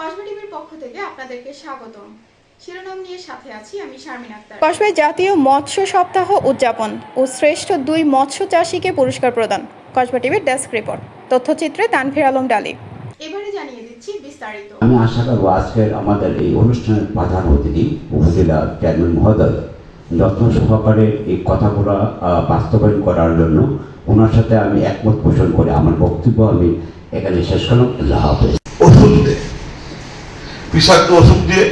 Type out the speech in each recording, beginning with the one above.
কসবা টিভির পক্ষ থেকে আপনাদেরকে স্বাগতম। শিরোনাম নিয়ে সাথে আছি আমি শারমিন আক্তার। কসবায় জাতীয় মৎস্য সপ্তাহ উদযাপন ও শ্রেষ্ঠ দুই মৎস্য চাষীকে পুরস্কার প্রদান। কসবা টিভির ডেস্ক রিপোর্ট। তথ্যচিত্রে তানভীর আলম ডালি। এবারে জানিয়ে দিচ্ছি বিস্তারিত। আমি আশা করব আজকের আমাদের এই অনুষ্ঠানের প্রধান অতিথি উপজেলা চেয়ারম্যান মহোদয় যত্ন সহকারে এই কথাগুলো বাস্তবায়ন করার জন্য। ওনার সাথে আমি একমত পোষণ করে আমার বক্তব্য আমি এখানে শেষ করলাম। আল্লাহ হাফেজ। বিষাক্ত ওষুধ দিয়ে,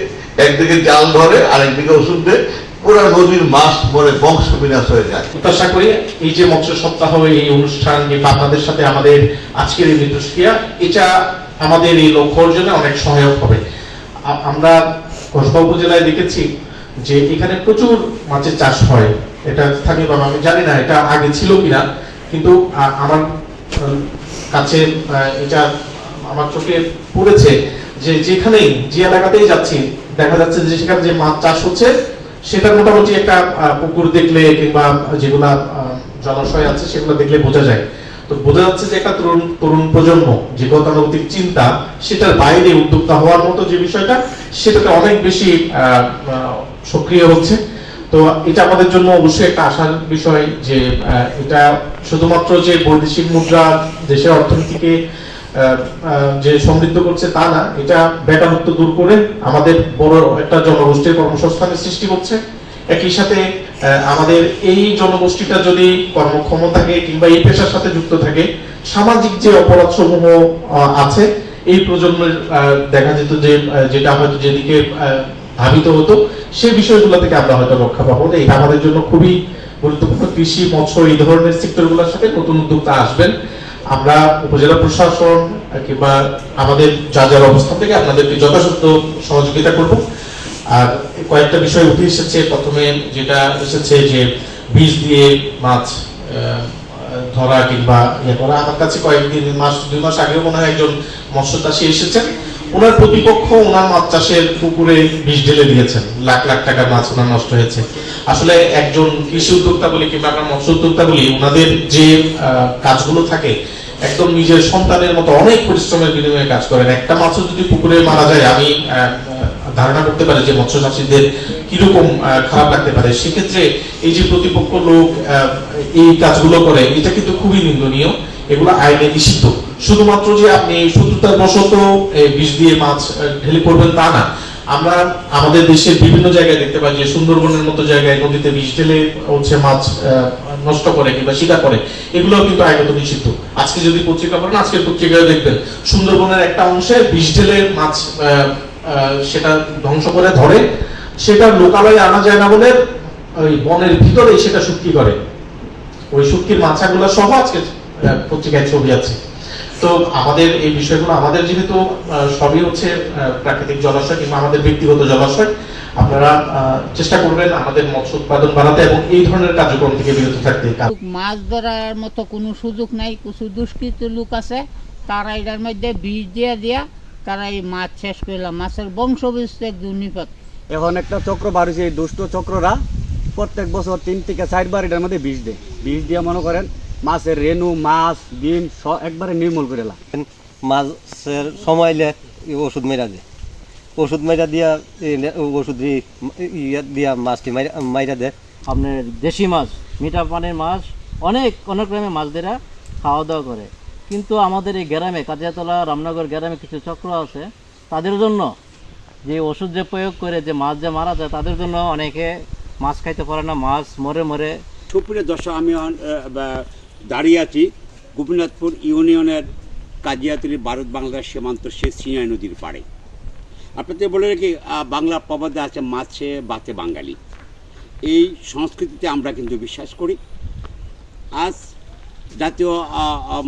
একদিকে জাল ধরে, আরেকদিকে ওষুধ দিয়ে, পুরো নদীর মাছ মরে বংশ বিনাশ হয়ে যায়। প্রত্যাশা করি এই যে মৎস্য সপ্তাহ, এই অনুষ্ঠান কিংবা আপনাদের সাথে আমাদের আজকের এই মিথস্ক্রিয়া এটা আমাদের এই লক্ষ্য অর্জনে অনেক সহায়ক হবে। আমরা কসবা উপজেলায় দেখেছি যে এখানে প্রচুর মাছের চাষ হয়। এটা স্থানীয়ভাবে আমি জানি না এটা আগে ছিল কিনা, কিন্তু আমার কাছে এটা আমার চোখে পড়েছে। যে যেখানেই যে এলাকাতেই যাচ্ছি, দেখা যাচ্ছে যে সেখানে যে মাছ চাষ হচ্ছে, সেটা মোটামুটি একটা পুকুর দেখলে কিংবা যেগুলা জলাশয় আছে সেগুলো দেখলে বোঝা যায়। তো বোঝা যাচ্ছে যে একটা তরুণ তরুণ প্রজন্ম, যে গতানুগতিক চিন্তা, সেটার বাইরে উদ্যোক্তা হওয়ার মতো যে বিষয়টা, সেটাতে অনেক বেশি সক্রিয় হচ্ছে। তো এটা আমাদের জন্য অবশ্যই একটা আশার বিষয় যে এটা শুধুমাত্র যে বৈদেশিক মুদ্রা দেশের অর্থনীতিকে যে সমৃদ্ধ করছে তা না, এটা বেকারত্ব দূর করে আমাদের বড় একটা জনগোষ্ঠীর কর্মসংস্থানের সৃষ্টি করছে। একই সাথে আমাদের এই জনগোষ্ঠীটা যদি কর্মক্ষম থাকে কিংবা এই পেশার সাথে যুক্ত থাকে, সামাজিক যে অপরাধ সমূহ আছে, এই প্রজন্মের দেখা যেত যে যেটা হয়তো যেদিকে ধাবিত হতো, সেই বিষয়গুলো থেকে আমরা হয়তো রক্ষা পাবো এটা আমাদের জন্য খুবই গুরুত্বপূর্ণ। কৃষি, মৎস্য, এই ধরনের সেক্টরগুলোর সাথে নতুন উদ্যোক্তা আসবেন। আমরা উপজেলা প্রশাসন কিংবা আমাদের যা যার অবস্থান থেকে আপনাদেরকে যথাসাধ্য সহযোগিতা করব। আর কয়েকটা বিষয় উঠে এসেছে। প্রথমে যেটা এসেছে যে বীজ দিয়ে মাছ ধরা কিংবা ইয়ে করা। আমার কাছে কয়েকদিন মাস, দুই মাস আগেও মনে হয় একজন মৎস্য চাষী এসেছেন। ওনার প্রতিপক্ষ ওনার মাছ চাষের পুকুরে বিষ ঢেলে দিয়েছেন। লাখ লাখ টাকার মাছ ওনার নষ্ট হয়েছে। আসলে একজন কৃষি উদ্যোক্তা বলি কিংবা আমরা মৎস্য উদ্যোক্তা বলি, ওনাদের যে কাজগুলো থাকে একদম নিজের সন্তানের মতো অনেক পরিশ্রমের বিনিময়ে কাজ করেন। একটা মাছও যদি পুকুরে মারা যায়, আমি ধারণা করতে পারি যে মৎস্য চাষীদের কীরকম খারাপ লাগতে পারে। সেক্ষেত্রে এই যে প্রতিপক্ষ লোক এই কাজগুলো করে, এটা কিন্তু খুবই নিন্দনীয়। এগুলো আইনে নিষিদ্ধ। শুধুমাত্র যে আপনি শত্রুতার বশত বিষ দিয়ে মাছ ঢেলে পড়বেন তা না। আমরা আমাদের দেশের বিভিন্ন জায়গায় দেখতে পাই যে সুন্দরবনের মতো জায়গায় নদীতে বিষ ঢেলে হচ্ছে মাছ নষ্ট করে কিংবা শিকার করে এগুলো কিন্তু আইনত নিষিদ্ধ। আজকে যদি পত্রিকা পড়েন, আজকের পত্রিকায় দেখবেন, সুন্দরবনের একটা অংশে বিষ ঢেলে মাছ সেটা ধ্বংস করে ধরে, সেটা লোকালয়ে আনা যায় না বলে ওই বনের ভিতরে সেটা শুটকি করে। ওই শুটকির মাছাগুলো সহ আজকে পত্রিকায় ছবি আছে। তো আমাদের এই বিষয়গুলো আমাদের যেহেতু সবই হচ্ছে প্রাকৃতিক জলাশয় কিংবা আমাদের ব্যক্তিগত জলাশয় আপনারা চেষ্টা করবেন আমাদের মৎস্য উৎপাদন বাড়াতে এবং এই ধরনের কার্যক্রম থেকে বিরত থাকতে। মাছ ধরার মতো কোনো সুযোগ নাই কিছু দুষ্কৃত লোক আছে তারা এটার মধ্যে বীজ দিয়ে দিয়া তারা এই মাছ শেষ করলাম মাছের বংশ বিস্তার দুর্নিপাত এখন একটা চক্র হয়েছে এই দুষ্ট চক্ররা প্রত্যেক বছর তিন থেকে চারবার এটার মধ্যে বিষ দেয়। বিষ দিয়ে মনে করেন মাছের রেনু মাছ ডিম সব একবারে নির্মূল করে লাগ মাছের সময়লে এই ওষুধ মেরা দেয় ওষুধ মেরা দিয়া ওষুধ দি- ইয়া দিয়া মাছটি মাইরা মাইরা দেয় আপনার দেশি মাছ মিঠা পানির মাছ অনেক অনেক রকমের মাছ দেরা খাওয়া দাওয়া করে। কিন্তু আমাদের এই গ্রামে কাজিয়াতলা রামনগর গ্রামে কিছু চক্র আছে তাদের জন্য যে ওষুধ যে প্রয়োগ করে যে মাছ যে মারা যায় তাদের জন্য অনেকে মাছ খাইতে পারে না মাছ মরে মরে। সুপ্রিয় দর্শক আমি দাঁড়িয়ে আছি গোপীনাথপুর ইউনিয়নের কাজিয়াতুলি ভারত বাংলাদেশ সীমান্ত শেষ সিনাই নদীর পাড়ে। আপনাদের বলে রাখি বাংলা প্রবাদে আছে মাছে বাতে বাঙালি। এই সংস্কৃতিতে আমরা কিন্তু বিশ্বাস করি। আজ জাতীয়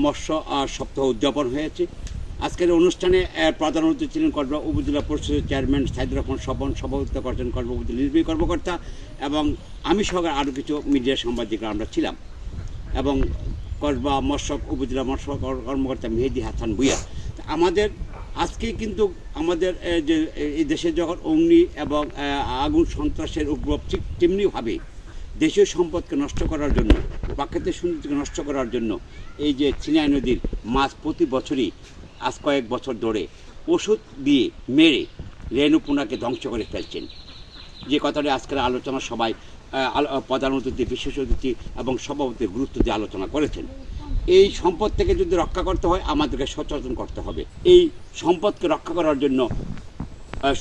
মৎস্য সপ্তাহ উদযাপন হয়েছে। আজকের অনুষ্ঠানে প্রধান অতিথি ছিলেন কসবা উপজেলা পরিষদের চেয়ারম্যান সাইদুর রহমান স্বপন সভাপতিত্ব করছেন কসবা উপজেলা নির্বাহী কর্মকর্তা এবং আমি সহ আরও কিছু মিডিয়া সাংবাদিকরা আমরা ছিলাম। এবং কসবা মৎস্য উপজেলা মৎস্য কর্মকর্তা মেহেদি হাসান ভুইয়া। আমাদের আজকে কিন্তু আমাদের যে এই দেশে যখন অগ্নি এবং আগুন সন্ত্রাসের উপর ঠিক তেমনিভাবে দেশীয় সম্পদকে নষ্ট করার জন্য, প্রাকৃতিক সৌন্দর্যকে নষ্ট করার জন্য, এই যে চিনাই নদীর মাছ প্রতি বছরই আজ কয়েক বছর ধরে ওষুধ দিয়ে মেরে রেণুপুনাকে ধ্বংস করে ফেলছেন। যে কথাটা আজকের আলোচনা সবাই প্রধান অতিথি বিশেষ অতিথি এবং সভাপতি গুরুত্ব দিয়ে আলোচনা করেছেন। এই সম্পদ থেকে যদি রক্ষা করতে হয়, আমাদেরকে সচেতন করতে হবে। এই সম্পদকে রক্ষা করার জন্য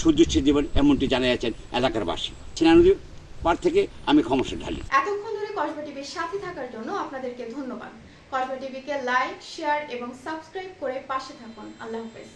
সুদৃশ্য জীবন এমনটি জানিয়েছেন এলাকার বাসী ছিনানদী পার থেকে আমি ক্ষমসা ঢালি। এতক্ষণ ধরে কসবা টিভির সাথে থাকার জন্য আপনাদেরকে ধন্যবাদ। কসবা টিভিকে লাইক, শেয়ার এবং সাবস্ক্রাইব করে পাশে থাকুন। আল্লাহ হাফেজ।